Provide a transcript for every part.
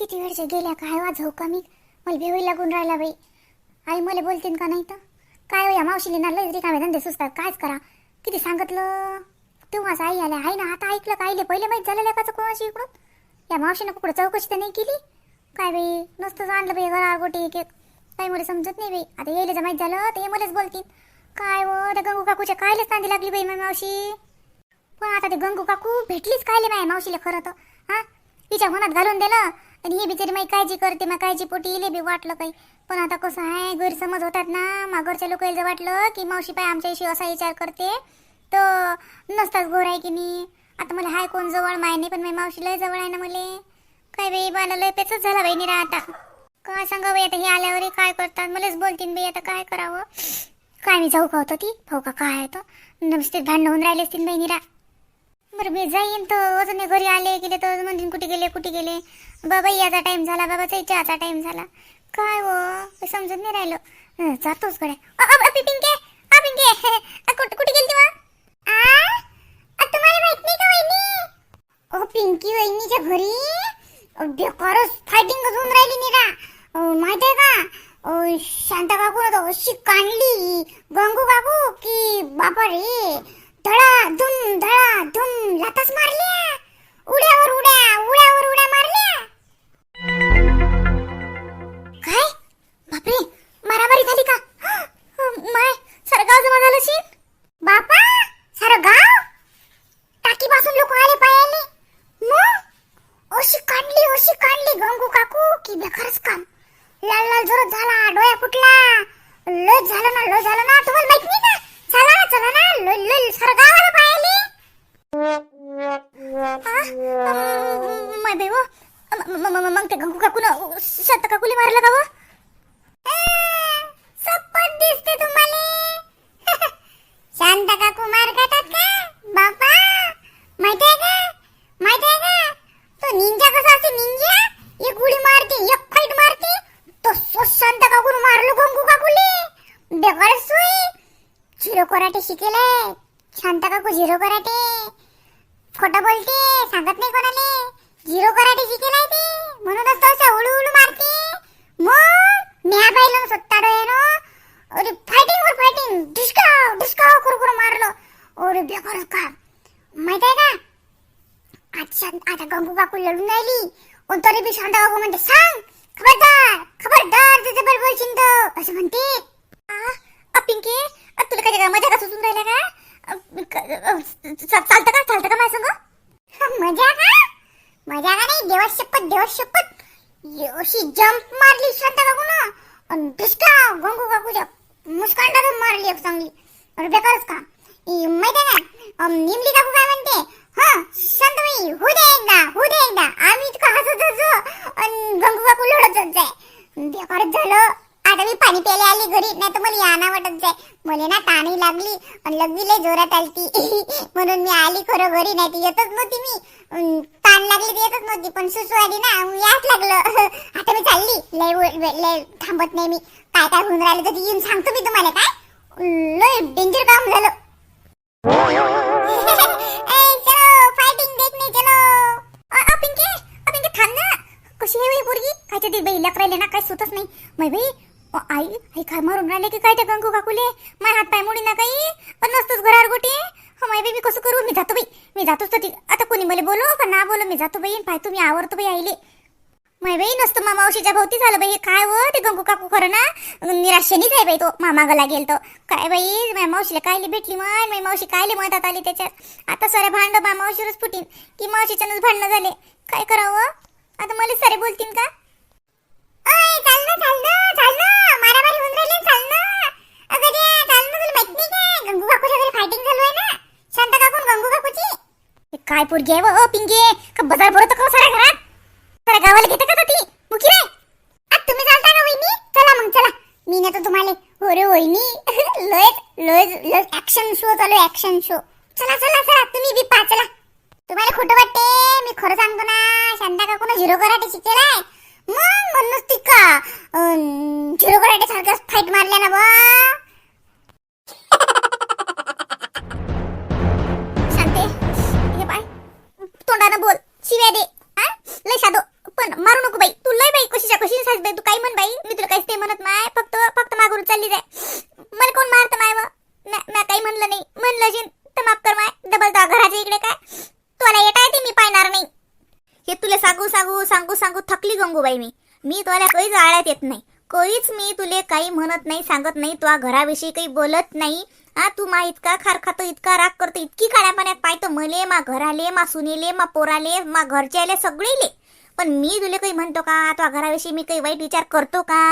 किती वेळच्या गेल्या काय वाज हो कमी मला भेवी लागून राहिला बाई. आई मला बोलतीन का नाही तर? काय हो या मावशीने ना लय रिकामे धंदे सुचतात. कायच करा? किती सांगितलं? तेव्हाच आई आल्या. आहे ना आता ऐकलं का आईले? पहिले माहीत झालं काचं कोणाशी इकडून? या मावशीनं कुठं चौकशी तर नाही केली? काय बाई नुसतंच आणलं बाई घरा गोटी एक एक. काही मला समजत नाही बाई. आता येईल जर माहीत झालं तर हे मलाच बोलतील काय व त्या गंगू काकूच्या कायलेच नांदी लागली बाई माझी मावशी? पण आता ते गंगू काकू भेटलीच कायले माझ्या मावशीला खरं तर? हा? तिच्या मनात घालून दिलं. आणि ही बिचारी माई काळजी करते मग काळजी पोटी इले बी वाटलं काही. पण आता कसं आहे गैरसमज होतात ना मागरच्या लोकांना वाटलं की मावशी पाय आमच्याशी असा विचार करते तर नसताच घोर आहे की नाही. आता मला हाय कोण जवळ माय नाही पण माझ्या मावशी लय जवळ आहे ना मले. काय बाई मला लय त्याचंच झाला बाई निरा आता. काय सांगा बाई आता हे आल्यावर काय करतात? मलाच बोलतीन बाई आता काय करावं? काय मी जाऊ का होतं ती? भाऊ का काय आहे तो? नुसते भांडण होऊन राहिले असतील बाई निरा. बरं मी जाईन तर अजून घरी आले गेले तर म्हणतील कुठे गेले कुठे गेले. बाबा याचा टाईम झाला बाबाचा चहाचा टाईम झाला. काय हो? समजत नाही राहिलं. जातोच कडे पिंके पिंके. कुठे कुठे गेली तेव्हा का ओ पिंकी वहिनीच्या घरी? बेकारच फायटिंग होऊन राहिली निरा. अ, माहीत आहे का? अ, शांता काकू ना अशी काढली गंगू काकू की बापा रे. कराटे शिकेलाय शांत काकू झिरो कराटे? खोटं बोलते? सांगत नाही कोणाले? झिरो कराटे शिकेलाय ते? म्हणूनच तो असं उडू उडू मारते. मग म्या पाहिलं स्वतः डोळ्यानं. अरे फायटिंग वर फायटिंग डिस्काव डिस्काव करू करू मारलं. अरे बेकारच का माहित आहे का शांत आता गंगू काकू लढून राहिली. पण तरी बी शांत काकू म्हणते सांग खबरदार खबरदार तुझं बरोबर तर असं म्हणते. चालतं का? चालतं का माझ्या संग? मजा का मजा का नाही देवा शपथ देवा शपथ. अशी जंप मारली श्रद्धा काकू ना आणि दुष्का गंगू काकूच्या मुस्कांडातून मारली एक चांगली. अरे बेकारच का? माहिती ना निमली काकू काय म्हणते? हा शांतबाई हो दे एकदा हो दे एकदा. आम्ही इतकं हसत होतो आणि गंगू काकू लढतच जाय. बेकारच झालं. आता मी पाणी प्यायला आली घरी नाही तर मला याना वाटत जाय. मला ना ताणी लागली आणि लगली लय जोरात आलती. म्हणून मी आली खरं घरी नाही ती येतच नव्हती मी. ताण लागली ती येतच नव्हती पण सुसू आली ना याच लागलं. आता मी चालली. लय लय थांबत नाही मी. काय काय होऊन राहिलं तर येऊन सांगतो मी तुम्हाला काय? लय डेंजर काम झालं. कशी आहे बाई पोरगी? काय ते बाई लेकरायले ना काय सुतच नाही. मै बाई आई आई काय मारून राहिले की काय ते गंगू काकूले? माय हात पाय मोडी ना काही? पण नसतोच घरावर गोटी? हो माय बाई मी कसं करू? मी जातो बाई. मी जातोच तर आता कोणी मला बोलो? का ना बोलो? मी जातो बाई. पाय तुम्ही आवडतो बाई आईले. माय बाई नसतं मामा मावशीच्या भोवती झालं बाई. हे काय व ते गंगू काकू खरं ना? निराशेनीच आहे बाई तो. मामा गला गेल तो. काय बाई? माझ्या मावशीला कायले भेटली मन माझी मावशी कायले मतात आली त्याच्यात? आता सारे भांड मामावशीवरच फुटीन. की मावशीच्यानंच भांडणं झाले. काय करावं? आता मला सारे बोलतीन का? काय गंगू आहे ना? शांत पोरगी आहे व पिंगे? का बाजार भरत का सारा घरात? सारा गावाला घेते का ती मुखी नाही आता तुम्ही चालता का वहिनी? चला मग चला. मी ना तर तुम्हाला अरे हो वहिनी. लय लय लय ऍक्शन शो चालू ऍक्शन शो चला चला चला. तुम्ही बी पा चला. तुम्हाला खोटं वाटते? मी खरं सांगतो ना शांता काकून झिरो कराटे शिकेलाय. का? अं, झिरो कराटे सारखं फाईट मारल्या ना बा सांगते हे बाय तोंडानं बोल. शिव्या दे. हा? लय साधो पण मारू नको बाई. म्हण बाई. मी तुला काहीच ते म्हणत माय. फक्त फक्त मागून चालली जाय. मला कोण मारत माय व मी काही म्हणलं नाही. म्हणलं जिन तर माफ कर माय. डबल तो घराच्या इकडे काय? तुला येता येते मी पाहणार नाही. हे तुला सांगू सांगू सांगू सांगू थकली गंगूबाई मी. मी तुला काहीच आळ्यात येत नाही. काहीच मी तुले काही म्हणत नाही सांगत नाही तुला घराविषयी काही बोलत नाही. हा तू मा इतका खार खातो इतका राग करतो इतकी खाड्या पाण्यात पाहतो मले मा घराले मा सुनेले मा पोराले मा घरच्याले सगळेले. पण मी तुले काही म्हणतो का? तुझ्या घराविषयी मी काही वाईट विचार करतो का?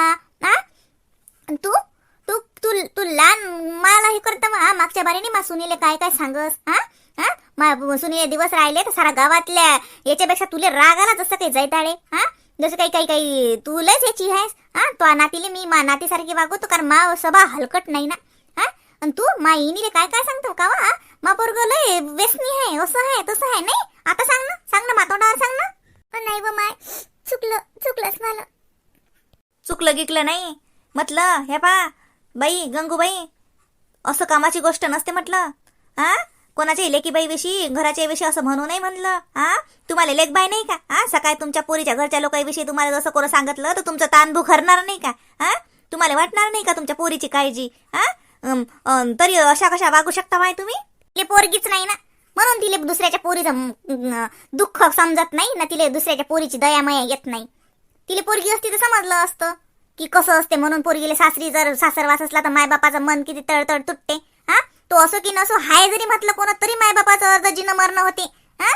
हा तू? तू तू तू लहान मला हे करतो हा मागच्या बारीने मा सुनीले काय काय सांगस? हा हा मा सुनीले दिवस राहिले तर सारा गावातल्या याच्यापेक्षा तुले राग आला जसं काही जैताळे. हा जसं काही काही काही तुलाच याची आहेस हा? तो नातीले मी मा नातीसारखी वागवतो कारण मा सभा हलकट नाही ना हा? आणि तू मा इनीले काय काय सांगतो का वा मा पोरग लय व्यसनी आहे असं आहे तसं आहे नाही? आता सांग ना सांग ना मातोंडावर सांग ना. नाही व माय चुकलं चुकलंच मला. चुकलं गिकलं नाही. म्हटलं हे पा बाई गंगूबाई असं कामाची गोष्ट नसते म्हटलं हा? कोणाच्या लेकीबाई विषयी घराच्या विषयी असं म्हणू नाही म्हणलं हा तुम्हाला लेखबाई नाही का? हा सकाळी तुमच्या पोरीच्या घरच्या लोकांविषयी तुम्हाला जसं कोण सांगितलं तर तुमचं ताण भुखरणार नाही का? हा तुम्हाला वाटणार नाही का तुमच्या पोरीची काळजी? हा तरी अशा कशा वागू शकता माय तुम्ही? तिले पोरगीच नाही ना. म्हणून तिले दुसऱ्याच्या पोरीचं दुःख समजत नाही ना तिले दुसऱ्याच्या पोरीची दयामया येत नाही. तिले पोरगी असती तर समजलं असतं की कसं असते म्हणून पोरगीले सासरी जर सासरवास असला तर मायबापाचं मन किती तळतळ तुटते हा तो असो की नसो हाय जरी म्हटलं कोणा तरी मायबापाचं अर्ध जिनं मरणं होते हा?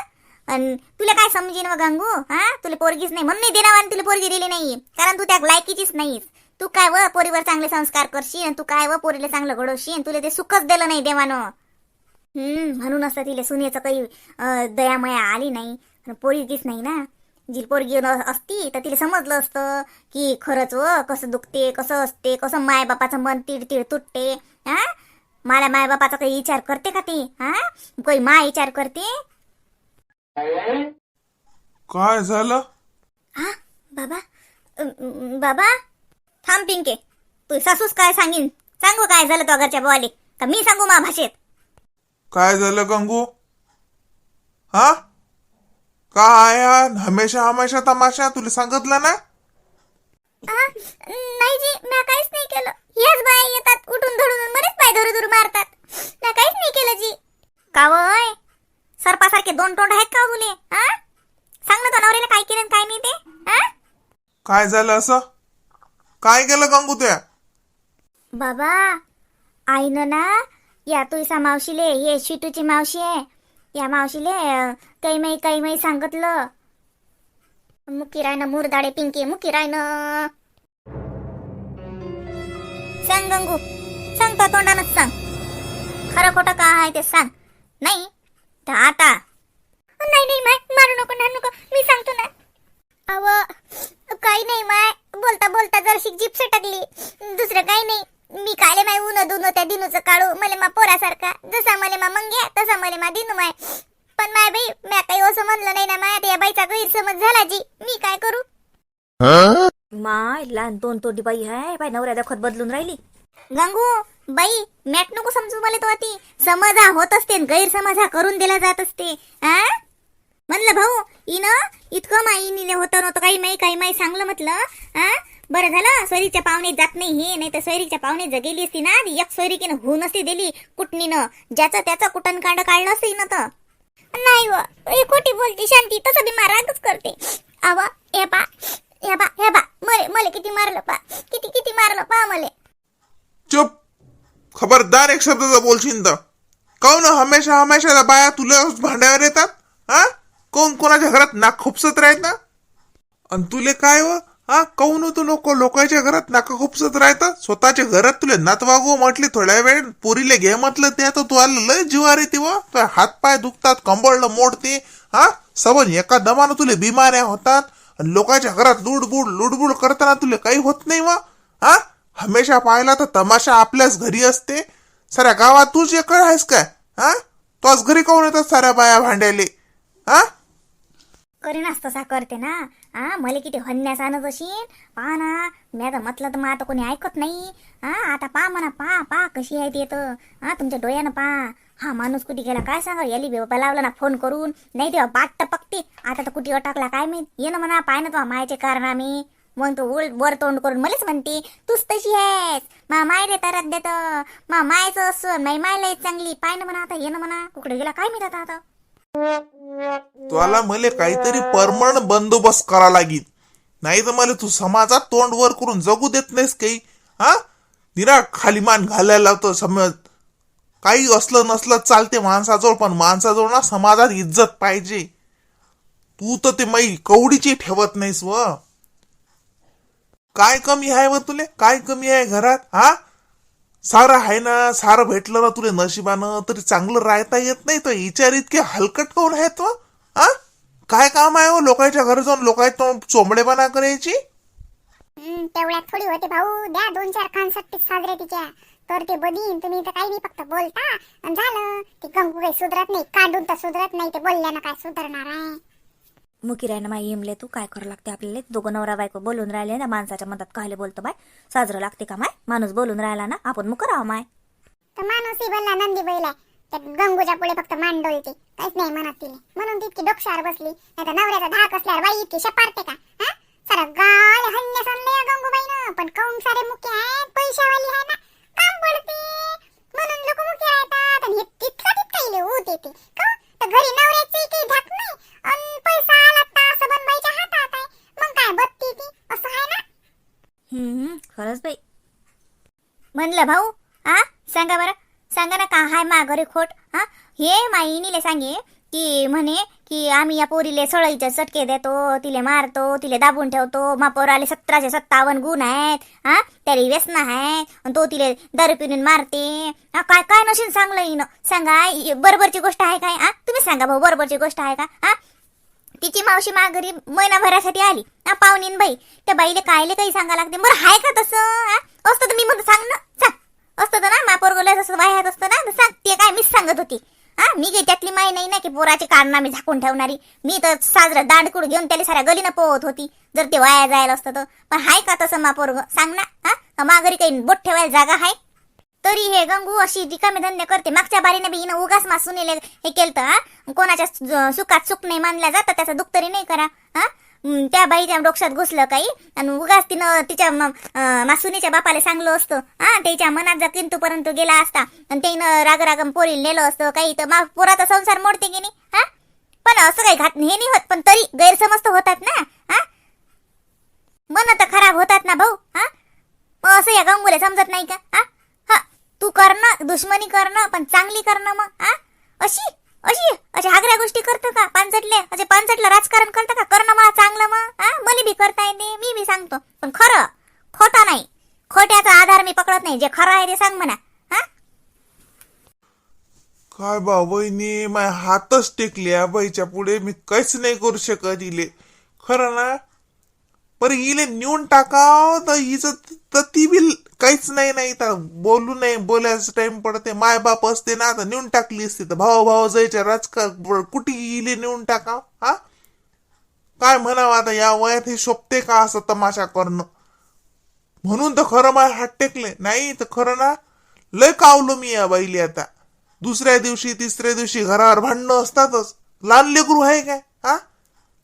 अन तुला काय समजेन व गंगू हा? तुला पोरगीच नाही म्हणून नाही आणि तुला पोरगी दिली नाही कारण तू त्या लायकीचीच नाहीस. तू काय व पोरीवर चांगले संस्कार करशील तू काय व पोरीला चांगलं घडवशील तुला ते सुखच दिलं नाही देवानं. हम्म म्हणून असं तिला सुनेचं काही दयामया आली नाही. पोरीचीच पोरगीच नाही ना. जी पोरगी असती तर तिला समजलं असतं की खरंच व कसं दुखते कसं असते कसं मायबापाचं मन तीड तीड तुटते हा? मला मायबापाचा काही विचार करते का ते? हा? काही मा विचार करते? काय झालं? हा बाबा अं, अं, बाबा थांब पिंके. तू सासूस काय सांगीन? सांगू काय झालं तो घरच्या बोवाले का मी सांगू मा भाषेत? काय झालं गंगू? हा? काय यार हमेशा हमेशा तमाशा? तुला सांगितलं ना? नाही जी मी काहीच नाही केलं. याच बाया येतात उठून धडून मध्येच पाय धरू धरू मारतात. मी काहीच नाही केलं जी. का वय? सरपासारखे दोन तोंड आहेत का तुले हा? सांग ना तो नवऱ्याला काय केलं काय नाही ते. हा काय झालं असं? काय केलं गंगू त्या? बाबा आईनं ना या तुळसा मावशीले हे शिटूची मावशी आहे. या मावशीले काही माही काही माही सांगितलं. मुकी रायनं मुरदाडे पिंकी मुकी रायनं सांग गंगू सांग तो तोंडानच सांग खरं खोटं का आहे ते सांग नाही तर आता नाही नाही माय मारू नको ना नको मी सांगतो ना अव काही नाही माय बोलता बोलता जरशी जीप सटकली दुसरं काही नाही मी काले माय ऊन दुन त्या दिनूचं काढू मले मा पोरासारखा जसा मले मा मंग्या तसा मले मा दिनू माय पण माय बाई म्या काही असं म्हणलं नाही ना माय या बाईचा गैरसमज झाला जी. मी काय करू? माय लहान दोन तोडी बाई आहे बाई नवऱ्या दखत बदलून राहिली. गंगू बाई मॅट नको समजू मला तो ती समज हा होत असते न गैरसमज हा करून दिला जात असते. हा म्हणलं भाऊ इन इतकं माई निले होतं नव्हतं काही माई काही माई सांगलं म्हटलं. हा बरं झालं सोयरीच्या पाहुणे जात नाही हे नाही तर सोयरीच्या पाहुणे जर गेली असती ना एक सोयरीकीनं होऊ नसती दिली कुटणीनं. ज्याचं त्याचं कुटण कांड काढलं असतं ना तर. नाही व. ए खोटी बोलते. शांती तसं बी मारागच करते. आवा हे पा हे बा हे बा मले मले किती मारलं पा. किती किती मारलं पा मले. चुप. खबरदार एक शब्दाचा बोलशील तर. काऊन हमेशा हमेशा बाया तुला भांड्यावर येतात? हा? कोण कोणाच्या घरात नाक खुपसत राहत ना? आणि तुले काय व? हा काऊन तू नको लोकांच्या घरात नाका खुपसत राहतं. स्वतःच्या घरात तुले नातवागू म्हटले थोड्या वेळ पोरीले घे म्हटलं ते आता तू आलं लय जीवार येते व हात हातपाय दुखतात कंबळलं मोडते. हा सबन एका दमानं तुले बिमाऱ्या होतात. आणि लोकांच्या घरात लुडबुड लुडबुड करताना तुले काही होत नाही वा. हा हमेशा पाहिला तर तमाशा आपल्याच घरी असते. साऱ्या गावात तूच एकड आहेस काय? हा तोच घरी काऊन येतात साऱ्या बाया भांड्याले? हा? करीनाच तसा करते ना. हा मला किती हन्यास आणत अशीन. पहा ना मी आता म्हटलं तर मग आता कोणी ऐकत नाही. हा आता पा म्हणा पहा पा कशी आहे ते तर हा तुमच्या डोळ्यानं पहा. हा माणूस कुठे गेला? काय सांगा? याली बेबा लावला ना फोन करून. नाही तेव्हा बाट टपकते आता तर कुठे अटकला काय माहीत? ये ना म्हणा पाय ना तो मायाचे कारण आम्ही. मग तो उल वर तोंड करून मलाच म्हणते तूच तशी आहेस. मा मायले तारात देत. मा मायचं असं नाही मायला चांगली. पाय ना म्हणा आता ये ना म्हणा. कुकडे गेला काय मी आता? तुला मले काहीतरी परमनंट बंदोबस्त करा लागेल नाही तर मला तू समाजात तोंड वर करून जगू देत नाहीस काही हा? निरा खाली मान घालायला लावतो समज. काही असलं नसलं चालते माणसाजवळ पण माणसाजवळ ना समाजात इज्जत पाहिजे. तू तर ते माई कवडीची ठेवत नाहीस व. काय कमी आहे व तुले? काय कमी आहे घरात? हा? सारं आहे ना सारं भेटलं ना तुला नशिबानं तरी चांगलं राहता येत नाही तर विचार इतके हलकट करून आहेत व आ? काय काम आहे हो लोकांच्या घरी जाऊन? लोकांच्या चोंबडेपणा करायची? हं, तेवढ्यात थोडी होते भाऊ. द्या दोन चार खान सट्टे साजरे तिच्या. तर ते बदीन. तुम्ही तर काही नाही फक्त बोलता. आणि झालं. ते गंगू काही सुधरत नाही. काढून तर सुधरत नाही. ते बोलल्यानं काय सुधरणार आहे? मुकी राय ना माई तू काय करावं लागते आपल्याला? दोघं नवरा बायको बोलून राहिले ना माणसाच्या मधात कायले बोलतो बाय? साजरं लागते का माय? माणूस बोलून राहिला ना आपण मुक राहा माय. तर माणूस बोलला नंदी बैला आहे गंगूच्या पुढे फक्त मान डोलते काहीच नाही मनात तिने. म्हणून ती इतकी डोक्षावर बसली नाही तर नवऱ्याचा धाक असल्यावर बाई इतकी शपारते का हा? सारा गाल हन्य सनले गंगूबाईनं पण कौन सारे मुके आहेत? पैशावाली आहे ना काम पडते. म्हणून लोक मुके राहतात आणि हे तितका तितका इले होत येते. का तर घरी नवऱ्याचे काही धाक नाही आणि पैसा खरंच बाई. म्हणलं भाऊ हा? सांगा बरं. सांगा ना का हाय माघारी खोट हा? हे माईनीले सांगे की म्हणे की आम्ही या पोरीले सळईचे चटके देतो तिले मारतो तिले दाबून ठेवतो. मापोराले सतराशे सत्तावन्न गुण आहेत हा? त्याला व्यसन आहे आणि तो तिले दारू पिरून मारते. हा काय काय नशीन सांगलं हिनं? सांगा बरोबरची गोष्ट आहे काय हा? तुम्ही सांगा भाऊ बरोबरची गोष्ट आहे का हा? तिची मावशी माघारी महिनाभरासाठी आली. ना पाहुणीन बाई त्या बाईले कायले काही सांगा लागते? बरं हाय का तसं? हा असतं तर मी मग सांग ना. सांग. असतं तर ना मापोर पोरगोला जसं वाह्यात असतं ना तर सांग. ते काय मीच सांगत होती. हा मी काही त्यातली माय नाही ना की पोराची कारनामे झाकून ठेवणारी. मी तर साजरं दांडकूड घेऊन त्याला साऱ्या गलीनं पोहत होती. जर ते वाया जायला असतं तर. पण हाय का तसं मापोरग सांग ना. हा माघारी काही बोट ठेवायला जागा हाय? तरी हे गंगू अशी रिकामे धंदे करते. मागच्या बारीने बी हिनं उगाच मासून हे केलं कोणाच्या सुखात सुख नाही मानल्या जातं त्याचा दुःख तरी नाही करा हा? त्या बाईच्या डोक्षात घुसलं काही आणि उगाच तिनं तिच्या मासुनीच्या बापाला सांगलं असतं हा? त्याच्या मनात जर किंतूपर्यंत गेला असता आणि त्यानं राग रागम पोरी नेलं असतं काही तर मा पोराचा संसार मोडते की नाही हा? पण असं काही घात हे नाही होत पण तरी गैरसमज तर होतात ना हा? मन तर खराब होतात ना भाऊ हा? असं या गंगूला समजत नाही का हा? तू करणं दुश्मनी करणं पण चांगली करणं मग हा अशी? अशी? अशा आग्र्या गोष्टी करतो का? पानसटले असे पानसटलं राजकारण करतं का? करणं मला चांगलं मग हा मला बी करता येते मी बी सांगतो. पण खरं खोटा नाही. खोट्याचा आधार मी पकडत नाही. जे खरं आहे ते सांग म्हणा हा काय बा वहिनी माय हातच टेकले अभाईच्या बाईच्या पुढे मी काहीच नाही करू शकत इले. खरं ना पर इले नेऊन टाकाव तर हिचं तर ती बी काहीच नाही नाही तर बोलू नाही बोलायचं टाइम पडते. माय बाप असते ना आता नेऊन टाकली असते तर भाऊ भाऊ जायच्या राजकारण कुठे इले नेऊन टाकाव हा? काय म्हणावं आता या वयात हे शोभते का असं तमाशा करणं? म्हणून तर खरं मला हात टेकले. नाही तर खरं ना लय कावलो मी या बाईले आता. दुसऱ्या दिवशी तिसऱ्या दिवशी घरावर भांडणं असतातच. लहान लेकरू आहे काय? हा?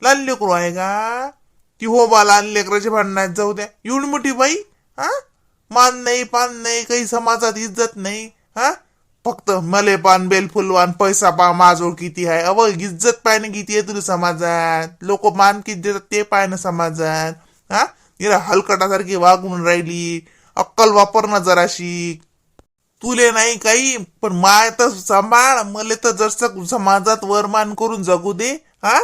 लहान लेकरू आहे का? ती हो बाला आणि लेकराचे भांडण आहेत जाऊ द्या. एवढी मोठी बाई हा? मान नाही पान नाही काही समाजात इज्जत नाही हा? फक्त मले पान बेल फुलवान पैसा पा माझोळ किती आहे अव इज्जत पाय किती आहे तुला समाजात? लोक मान किती देतात ते पाय ना समाजात हा? तिला हलकटासारखी वागून राहिली. अक्कल वापर ना जराशी. तुले नाही काही पण माय तर सांभाळ. मले तर जसं समाजात वरमान करून जगू दे हा?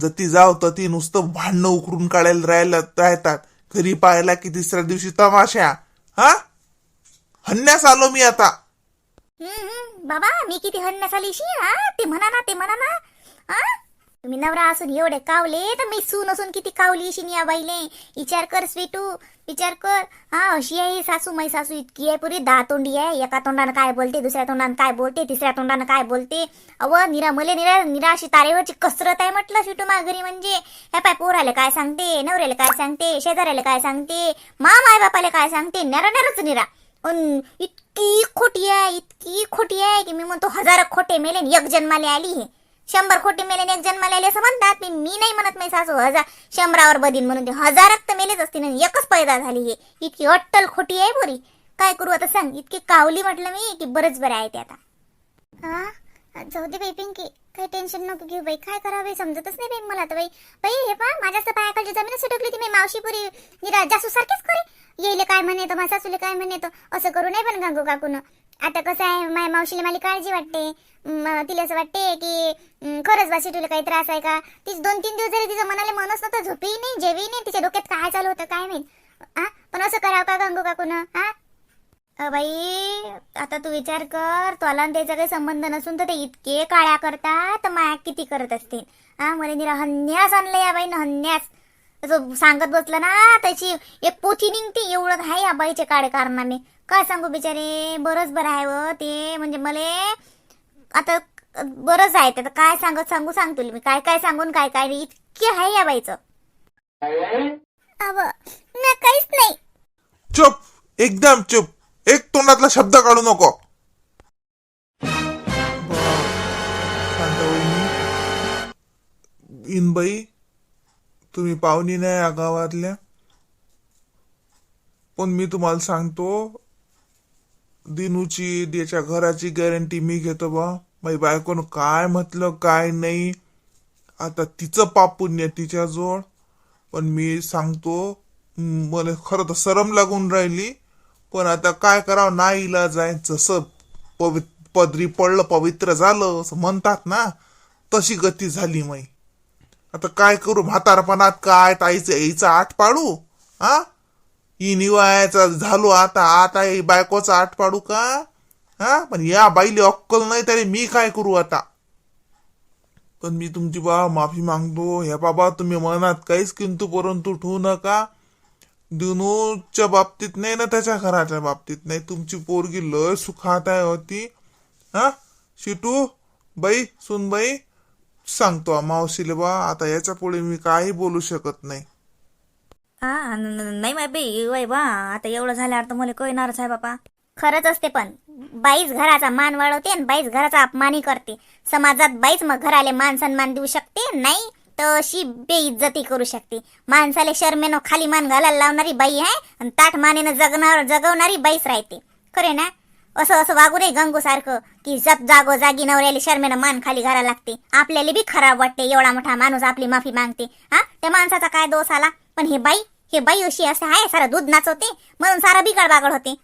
जती जाव ती नुसतं भांडणं उकरून काढायला राहायला राहतात. घरी पाहायला की तिसऱ्या दिवशी तमाशा. हा? हन्यास आलो मी आता. हम्म, हम्म, बाबा मी किती हन्यास आलीशी हा? ते म्हणा ना ते म्हणा ना. हा? तुम्ही नवरा असून एवढे कावले तर मी सून असून किती कावली अशी या बाईले. विचार कर स्वीटू. विचार कर. हा अशी आहे सासू मै सासू इतकी आहे पुरी. दहा तोंडी आहे. एका तोंडानं काय बोलते दुसऱ्या तोंडानं काय बोलते तिसऱ्या तोंडानं काय बोलते? अव निरा मले निरा निरा अशी तारेवरची कसरत आहे म्हटलं शिटू माघरी म्हणजे. ह्या पाय पोराले काय सांगते नवऱ्याला काय सांगते शेजाऱ्याला काय सांगते मा माय बापाला काय सांगते? नेरा नेराच निरा. इतकी खोटी आहे इतकी खोटी आहे की मी म्हणतो हजार खोटे मेले एक जन्माले आली हे. शंभर खोटी मेलेने एक जन्माला असं म्हणतात. मी मी नाही म्हणत नाही सासू हजार शंभरावर बदीन म्हणून. ते हजारात तर मेलेच असतील एकच पैदा झाली हे. इतकी अट्टल खोटी आहे बोरी काय करू आता सांग. इतकी कावली म्हटलं मी की बरंच बरं आहे ते आता. हा? जाऊ दे बाई पिंकी. काही टेन्शन नको घेऊ बाई. काय करावं समजतच नाही बाई मला तर बाई. बाई हे पा माझ्या तर पायाखालची जमीन सुटकली ती. मी मावशीपुरी पुरी जासू सारखीच करे येईल काय म्हणे तर माझ्या सासूले काय म्हणे तर असं करू नये पण गंगू काकून. आता कसं आहे माझ्या मावशीला मला काळजी वाटते. तिला असं वाटते की खरंच बा तुला काही त्रास आहे का? तीच दोन तीन दिवस जरी तिचं मनाला मनच नव्हतं झोपी नाही जेवी नाही तिच्या डोक्यात काय चालू होतं काय माहीत? हा पण असं करावं का गंगू काकून? हा अ बाई आता तू विचार कर तुला आणि त्याचा काही संबंध नसून तर ते इतके काळ्या करतात तर माया किती करत असतील. हा मला निरा हन्यास आणलं या बाईनं हन्यास. सांगत बसलं ना त्याची एक पोथी निघते एवढं आहे या बाईचे काळे कारनामे काय सांगू बिचारे? बरंच बरं आहे व ते. म्हणजे मला आता बरंच आहे ते. आता काय सांगत सांगू सांगतो मी. काय काय सांगून काय काय नाही. इतके आहे या बाईचं. अव काहीच नाही. चुप. एकदम चुप. एक तोंडातला शब्द काढू नको. इनबाई तुम्ही पाहुणी नाही या गावातल्या. पण मी तुम्हाला सांगतो दिनूची त्याच्या घराची गॅरंटी मी घेतो बा. माझी बायकोनं काय म्हटलं काय नाही. आता तिचं पाप पुण्य तिच्याजवळ. पण मी सांगतो मला खरं तर सरम लागून राहिली. पण आता काय करावं? ना इलाज आहे. जसं पवित पदरी पडलं पवित्र झालं असं म्हणतात ना तशी गती झाली माई. आता काय करू? म्हातारपणात काय? ताईचं यायचं आठ पाडू हा? ही निवायाचा झालो आता आता ही बायकोचा आठ पाडू का? हा? पण या बाईले अक्कल नाही तरी मी काय करू आता? पण मी तुमची बा माफी मागतो. ह्या बाबा तुम्ही मनात काहीच किंतु परंतु ठेवू नका. दिनूच्या बाबतीत नाही ना त्याच्या घराच्या बाबतीत नाही. तुमची पोरगी लय सुखात आहे होती. हा? शिटू बाई सुनबाई सांगतो मावशीले बा आता याच्यापुढे मी काही बोलू शकत नाही. हा न- न- नाही माय बाई वय बा आता एवढं झाल्यावर तर मला कळणारच आहे बापा. खरंच असते पण बाईच घराचा मान वाढवते आणि बाईच घराचा अपमानही करते. समाजात बाईच मग घराले मान सन्मान देऊ शकते नाही तर अशी बेइज्जती करू शकते. माणसाले शर्मेनं खाली मान घालायला लावणारी बाई आहे आणि ताट मानेनं जगणार जगवणारी बाईच राहते. खरे ना? असं असं वागू नये गंगू सारखं की जप जागो जागी नवऱ्याला शर्मेनं मान खाली घालायला लागते. आपल्याला बी खराब वाटते एवढा मोठा माणूस आपली माफी मागते. हा? त्या माणसाचा काय दोष आला? पण हे बाई हे बाई अशी असं आहे सारं दूध नाचवते म्हणून सारा बिघड बागड होते.